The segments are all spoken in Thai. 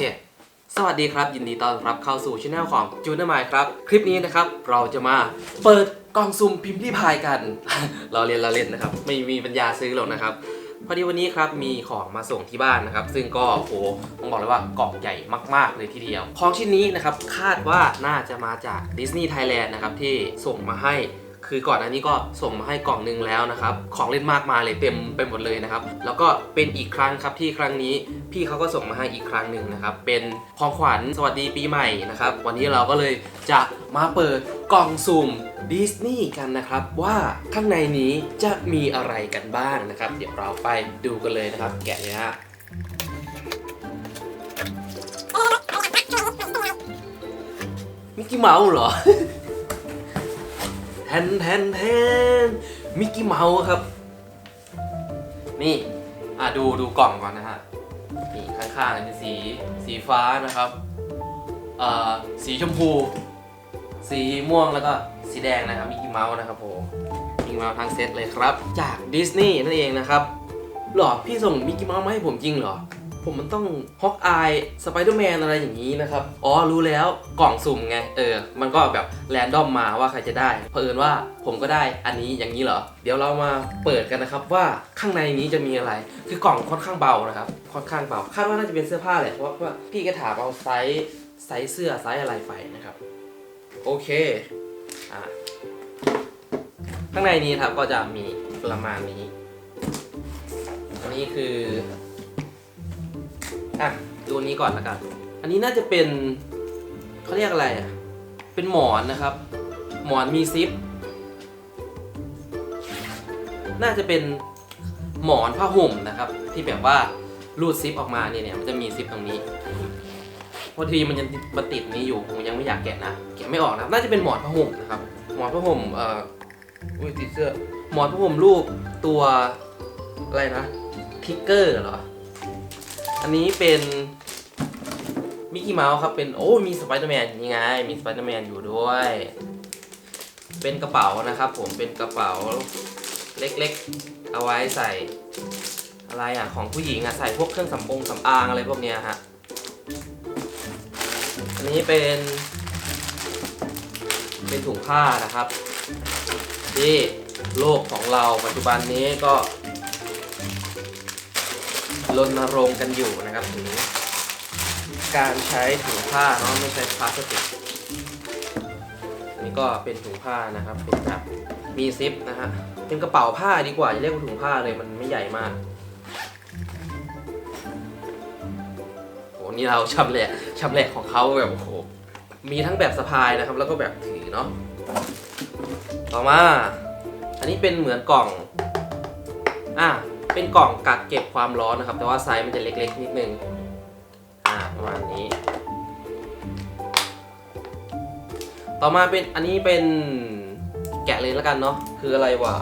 เค สวัสดีครับ ยินดีต้อนรับเข้าสู่ช anel ของจูน m ม e ครับ คลิปนี้นะครับ เราจะมาเปิดกล่องซุ่มพิมพ์รีพายกัน เราเล่นเราเล่นนะครับ ไม่มีปัญญาซื้อหรอกนะครับ พอดีวันนี้ครับมีของมาส่งที่บ้านนะครับ ซึ่งก็โอ้โหต้องบอกเลยว่ากล่องใหญ่มาก ๆ เลยทีเดียว ของชิ้นนี้นะครับคาดว่าน่าจะมาจากดิสนีย์ไทยแลนด์นะครับที่ส่งมาให้ คือก่อนหน้านี้ก็ส่งมาให้กล่องหนึงแล้วนะครับ ของเล่นมากมายเลยเต็มไปหมดเลยนะครับ แล้วก็เป็นอีกครั้งครับที่ครั้งนี้พี่เขาก็ส่งมาให้อีกครั้งหนึ่งนะครับ เป็นของขวัญสวัสดีปีใหม่นะครับ วันนี้เราก็เลยจะมาเปิดกล่องสุ่มดิสนีย์กันนะครับว่าข้างในนี้จะมีอะไรกันบ้างนะครับ เดี๋ยวเราไปดูกันเลยนะครับ แกะเลยฮะมิกกี้เมาส์เหรอ แทนแทนแทนมิกกี้เมาส์ครับ นี่ อะดูดูกล่องก่อนนะฮะ นี่ข้างๆเป็นสีสีฟ้านะครับเอ่อสีชมพู สีม่วงแล้วก็สีแดงนะครับมิกกี้เมาส์นะครับผมมิกกี้เมาส์ทั้งเซตเลยครับ จากดิสนีย์นั่นเองนะครับหรอพี่ส่งมิกกี้เมาส์มาให้ผมจริงเหรอ ผมมันต้องฮอกอายสไปเดอร์แมนอะไรอย่างนี้นะครับ อ๋อ รู้แล้วกล่องสุ่มไง เออ มันก็แบบแรนดอมมาว่าใครจะได้ เผอิญว่าผมก็ได้อันนี้อย่างนี้เหรอ เดี๋ยวเรามาเปิดกันนะครับว่าข้างในนี้จะมีอะไร คือกล่องค่อนข้างเบานะครับ ค่อนข้างเบา คาดว่าน่าจะเป็นเสื้อผ้าแหละ เพราะว่าพี่ก็ถามเอาไซส์ไซส์เสื้อไซส์อะไรไปนะครับ โอเค อะข้างในนี้ครับก็จะมีประมาณนี้ อันนี้คือ อะดูอันนี้ก่อนละกัน อันนี้น่าจะเป็นเขาเรียกอะไรอะ เป็นหมอนนะครับ หมอนมีซิป น่าจะเป็นหมอนผ้าห่มนะครับ ที่แบบว่ารูดซิปออกมาเนี่ยเนี่ยมันจะมีซิปตรงนี้พอดีมันยังมาติดนี้อยู่ผมยังไม่อยากแกะนะแกะไม่ออกนะน่าจะเป็นหมอนผ้าห่มนะครับ หมอนผ้าห่มเอ่ออุ้ยติดเสื้อหมอนผ้าห่มรูปตัวอะไรนะทิกเกอร์เหรอ อันนี้เป็นมิกกี้เมาส์ครับ เป็นโอ้มีสไปเดอร์แมนยังไง มีสไปเดอร์แมนอยู่ด้วย เป็นกระเป๋านะครับผมเป็นกระเป๋าเล็กๆ เอาไว้ใส่อะไรอะของผู้หญิงอะใส่พวกเครื่องสำบงสำอางอะไรพวกเนี้ยฮะ อันนี้เป็น เป็นถุงผ้านะครับที่โลกของเราปัจจุบันนี้ก็ รณรงค์กันอยู่นะครับถึงการใช้ถุงผ้าเนาะไม่ใช้พลาสติกนี่ก็เป็นถุงผ้านะครับเป็นแบบมีซิปนะฮะเป็นกระเป๋าผ้าดีกว่าอย่าเรียกว่าถุงผ้าเลยมันไม่ใหญ่มากโหนี่เราชำแหละชำแหละของเขาแบบโอ้โหมีทั้งแบบสะพายนะครับ แล้วก็แบบถือเนาะต่อมา อันนี้เป็นเหมือนกล่อง อะ เป็นกล่องกักเก็บความร้อนนะครับ แต่ว่าไซส์มันจะเล็กๆนิดนึง อ่าประมาณนี้ ต่อมาเป็นอันนี้เป็นแกะเลยแล้วกันเนาะ คืออะไรวะ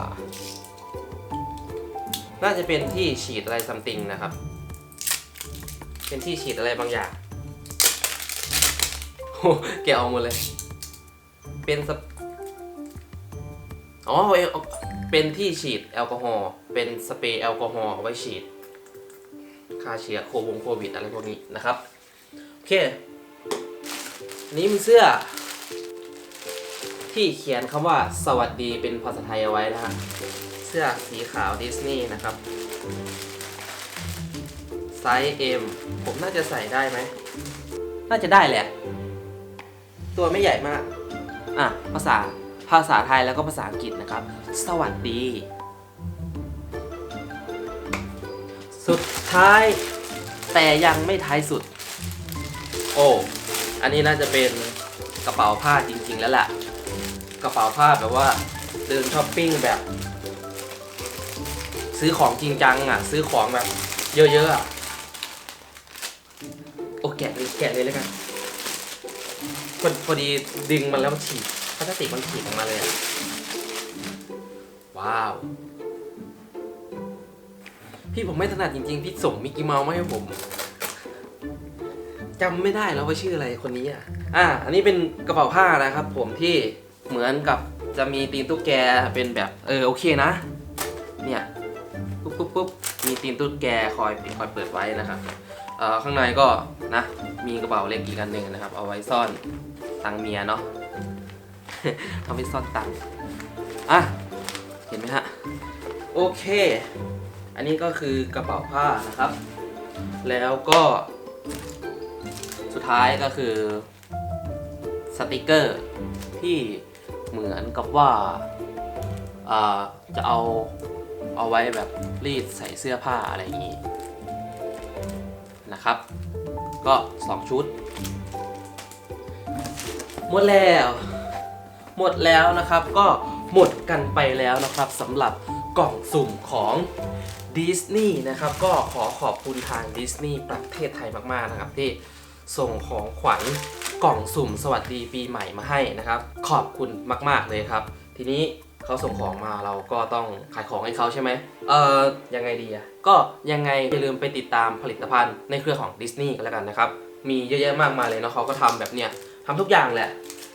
น่าจะเป็นที่ฉีดอะไรซัมติงนะครับ เป็นที่ฉีดอะไรบางอย่างโอ้แกะออกหมดเลย เป็นสเอ๋อเอา เป็นที่ฉีดแอลกอฮอล์เป็นสเปรย์แอลกอฮอล์ไว้ฉีดฆ่าเชื้อโควงโควิดอะไรพวกนี้นะครับ โอเคนนี้มีเสื้อ ที่เขียนคำว่าสวัสดีเป็นภาษาไทยเอาไว้นะฮะเสื้อสีขาวดิสนีย์นะครับไซส์ M ผมน่าจะใส่ได้ไหม น่าจะได้แหละ ตัวไม่ใหญ่มาก อะ ภาษา ภาษาไทยแล้วก็ภาษาอังกฤษนะครับ สวัสดี สุดท้ายแต่ยังไม่ท้ายสุด โอ้ อันนี้น่าจะเป็นกระเป๋าผ้าจริง ๆ แล้วแหละกระเป๋าผ้าแบบว่าเดินช้อปปิ้งแบบ ซื้อของจริงจังอะ ซื้อของแบบ เยอะๆอะโอ้แกะเลยแกะเลยแล้วกันพอพอดีดึงมันแล้วฉีก พลาสติกมันฉีกออกมาเลยอะว้าว พี่ผมไม่ถนัดจริงๆ พี่ส่งมิกกี้เมาส์มาให้ผมจำไม่ได้แล้วว่าชื่ออะไรคนนี้อะ อะ อันนี้เป็นกระเป๋าผ้านะครับ ผมที่เหมือนกับจะมีตีนตุ๊กแกเป็นแบบเออโอเคนะ เนี่ยปุ๊บปุ๊บปุ๊บมีตีนตุ๊กแกคอยคอยเปิดไว้นะครับเอ่อข้างในก็นะมีกระเป๋าเล็กอีกอันหนึ่งนะครับ เอาไว้ซ่อนตังเมียเนาะ เอาไว้ซ่อนตังค์อะ เห็นไหมฮะ โอเค อันนี้ก็คือกระเป๋าผ้านะครับ แล้วก็สุดท้ายก็คือสติกเกอร์ที่เหมือนกับว่าอ่าจะเอาเอาไว้แบบรีดใส่เสื้อผ้าอะไรอย่างนี้นะครับ ก็ 2 ชุด หมดแล้ว หมดแล้วนะครับ ก็หมดกันไปแล้วนะครับสำหรับกล่องสุ่มของดิสนีย์นะครับ ก็ขอขอบคุณทางดิสนีย์ประเทศไทยมากๆนะครับ ที่ส่งของขวัญกล่องสุ่มสวัสดีปีใหม่มาให้นะครับ ขอบคุณมาก ๆเลยครับ ทีนี้เขาส่งของมาเราก็ต้องขายของให้เขาใช่ไหมเอ่อยังไงดีอะก็ยังไงอย่าลืมไปติดตามผลิตภัณฑ์ในเครือของดิสนีย์กันแล้วกันนะครับ มีเยอะแยะมากมายเลยเนาะเขาก็ทำแบบเนี้ยทำทุกอย่างแหละ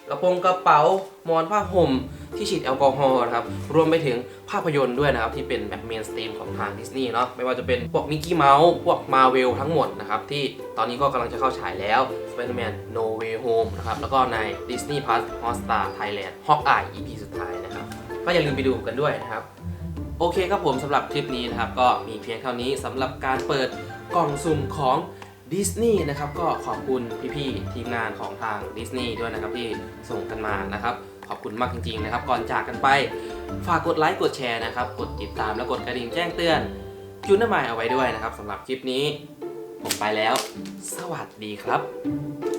กระโปรงกระเป๋า มอนผ้าห่มที่ฉีดแอลกอฮอล์นะครับ รวมไปถึงภาพยนตร์ด้วยนะครับ ที่เป็นแบบเมนสตรีมของทางดิสนีย์เนาะไม่ว่าจะเป็นพวกมิกกี้เมาส์พวกมาเวลทั้งหมดนะครับ ที่ตอนนี้ก็กำลังจะเข้าฉายแล้ว Spider-Man No Way Home นะครับ แล้วก็ใน Disney Plus Hotstar Thailand Hawkeye EP สุดท้ายนะครับ ก็อย่าลืมไปดูกันด้วยนะครับ โอเคครับผมสำหรับคลิปนี้นะครับ ก็มีเพียงเท่านี้สำหรับการเปิดกล่องสุ่มของ ดิสนีย์นะครับก็ขอบคุณพี่ๆทีมงานของทางดิสนีย์ด้วยนะครับที่ส่งกันมานะครับขอบคุณมากจริงๆนะครับ ก่อนจากกันไป ฝากกดไลค์กดแชร์นะครับ กดติดตามและกดกระดิ่งแจ้งเตือนจุนน้ำมายเอาไว้ด้วยนะครับสำหรับคลิปนี้ ผมไปแล้ว สวัสดีครับ